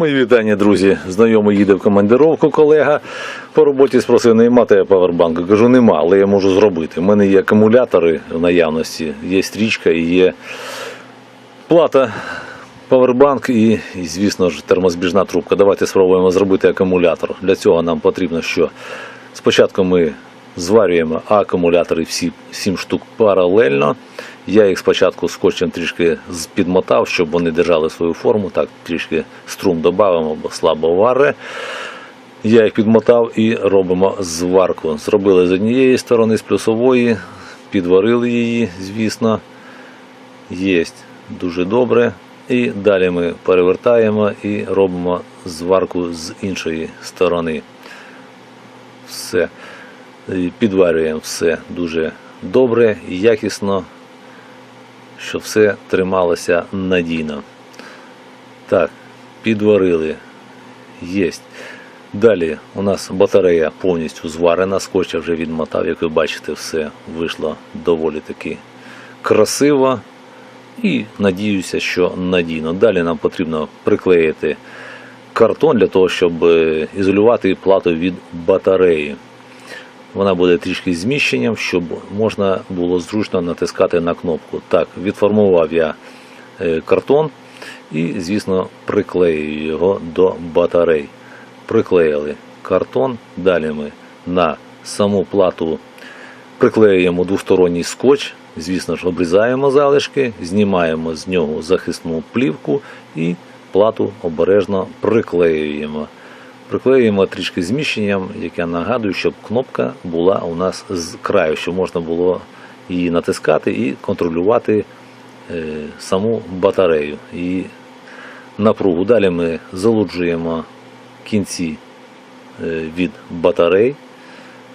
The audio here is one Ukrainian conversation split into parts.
Мої вітання, друзі. Знайомий їде в командировку колега. По роботі спросив, нема тебе павербанку. Кажу, нема, але я можу зробити. У мене є акумулятори в наявності, є стрічка і є плата, павербанк і, і, звісно ж, термозбіжна трубка. Давайте спробуємо зробити акумулятор. Для цього нам потрібно що? Спочатку ми зварюємо акумулятори всі 7 штук паралельно. Я їх спочатку скотчем трішки підмотав, щоб вони держали свою форму. Так, трішки струм додамо, бо слабо варе. Я їх підмотав і робимо зварку. Зробили з однієї сторони, з плюсової, підварили її, звісно. Єсть дуже добре. І далі ми перевертаємо і робимо зварку з іншої сторони. Все. Підварюємо все дуже добре і якісно, щоб все трималося надійно. Так, підварили. Єсть. Далі у нас батарея повністю зварена, скотча вже відмотав, як ви бачите, все вийшло доволі таки красиво. І надіюся, що надійно. Далі нам потрібно приклеїти картон для того, щоб е, ізолювати плату від батареї. Вона буде трішки зміщенням, щоб можна було зручно натискати на кнопку. Так, відформував я е, картон і, звісно, приклею його до батарей. Приклеїли картон. Далі ми на саму плату приклеюємо двосторонній скотч. Звісно ж, обрізаємо залишки, знімаємо з нього захисну плівку і плату обережно приклеюємо. Приклеюємо трішки зміщенням, яке нагадую, щоб кнопка була у нас з краю, щоб можна було її натискати і контролювати е, саму батарею і напругу. Далі ми залуджуємо кінці е, від батарей,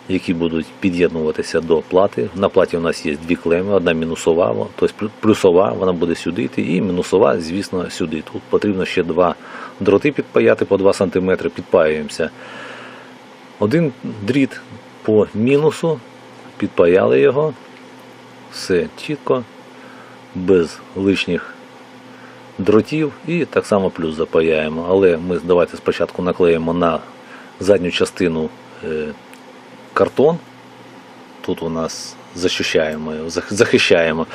які будуть під'єднуватися до плати. На платі у нас є дві клеми, одна мінусова, тобто плюсова, вона буде сюди йти, і мінусова, звісно, сюди. Тут потрібно ще два дроти підпаяти по 2 см, підпаюємося. Один дріт по мінусу, підпаяли його, все чітко, без лишніх дротів і так само плюс запаяємо. Але ми давайте спочатку наклеїмо на задню частину е, картон. Тут у нас захищаємо, його, захищаємо.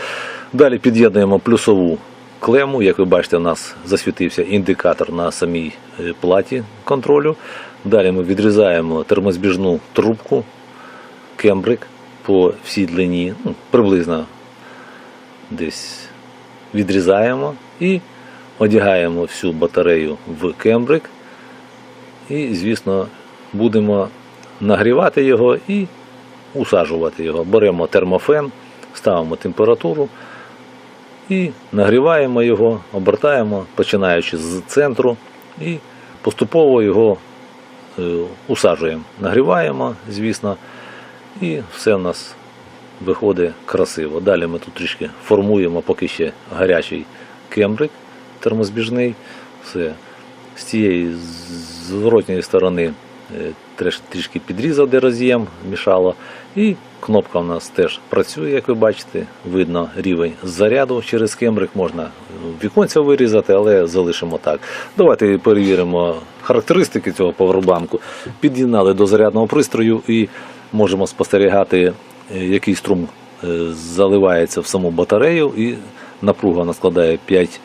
Далі під'єднуємо плюсову клему. Як ви бачите, у нас засвітився індикатор на самій е, платі контролю. Далі ми відрізаємо термозбіжну трубку, кембрик по всій длині, ну, приблизно десь відрізаємо і одягаємо всю батарею в кембрик. І, звісно, будемо нагрівати його і усаджувати його. Беремо термофен, ставимо температуру і нагріваємо його, обертаємо, починаючи з центру, і поступово його е, усаджуємо. Нагріваємо, звісно, і все в нас виходить красиво. Далі ми тут трішки формуємо поки ще гарячий кембрик термозбіжний. Все. З цієї зворотньої сторони е, трішки підрізав, де роз'єм мішало. І кнопка у нас теж працює, як ви бачите. Видно рівень заряду через кембрик. Можна віконця вирізати, але залишимо так. Давайте перевіримо характеристики цього повербанку. Під'єднали до зарядного пристрою і можемо спостерігати, е, який струм е, заливається в саму батарею. І напруга вона складає 5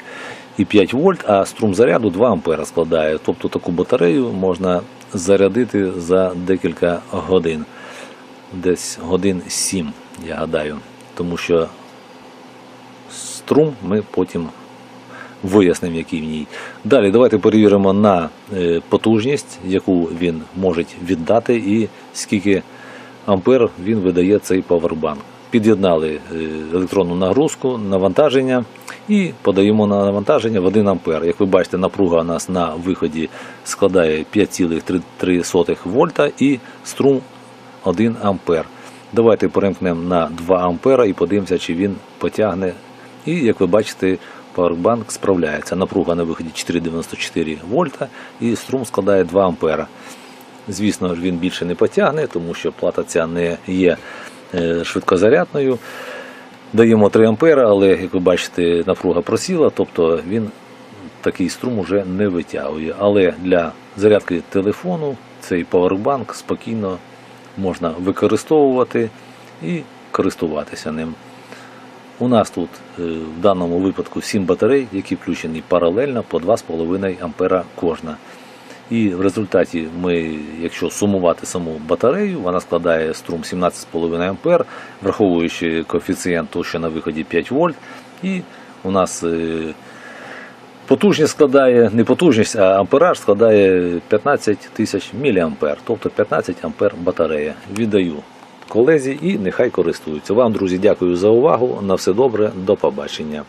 і 5 вольт, а струм заряду 2 ампера складає. Тобто таку батарею можна зарядити за декілька годин. Десь годин 7, я гадаю. Тому що струм ми потім вияснимо, який в ній. Далі давайте перевіримо на е, потужність, яку він може віддати, і скільки ампер він видає цей павербанк. Під'єднали е, електронну нагрузку, навантаження і подаємо на навантаження в 1 ампер. Як ви бачите, напруга у нас на виході складає 5,3 вольта і струм 1 ампер. Давайте перемкнемо на 2 ампера і подивимося, чи він потягне. І як ви бачите, Powerbank справляється. Напруга на виході 4,94 вольта і струм складає 2 ампера. Звісно він більше не потягне, тому що плата ця не є швидкозарядною. Даємо 3 ампера, але як ви бачите, напруга просіла, тобто він такий струм уже не витягує. Але для зарядки телефону цей павербанк спокійно можна використовувати і користуватися ним. У нас тут е, в даному випадку 7 батарей, які включені паралельно по 2,5 ампера кожна. І в результаті ми, якщо сумувати саму батарею, вона складає струм 17,5 ампер, враховуючи коефіцієнт що на виході 5 вольт. І у нас е, потужність складає, не потужність, а ампераж складає 15 тисяч міліампер, тобто 15 ампер батарея. Віддаю колезі і нехай користуються. Вам, друзі, дякую за увагу. На все добре, до побачення.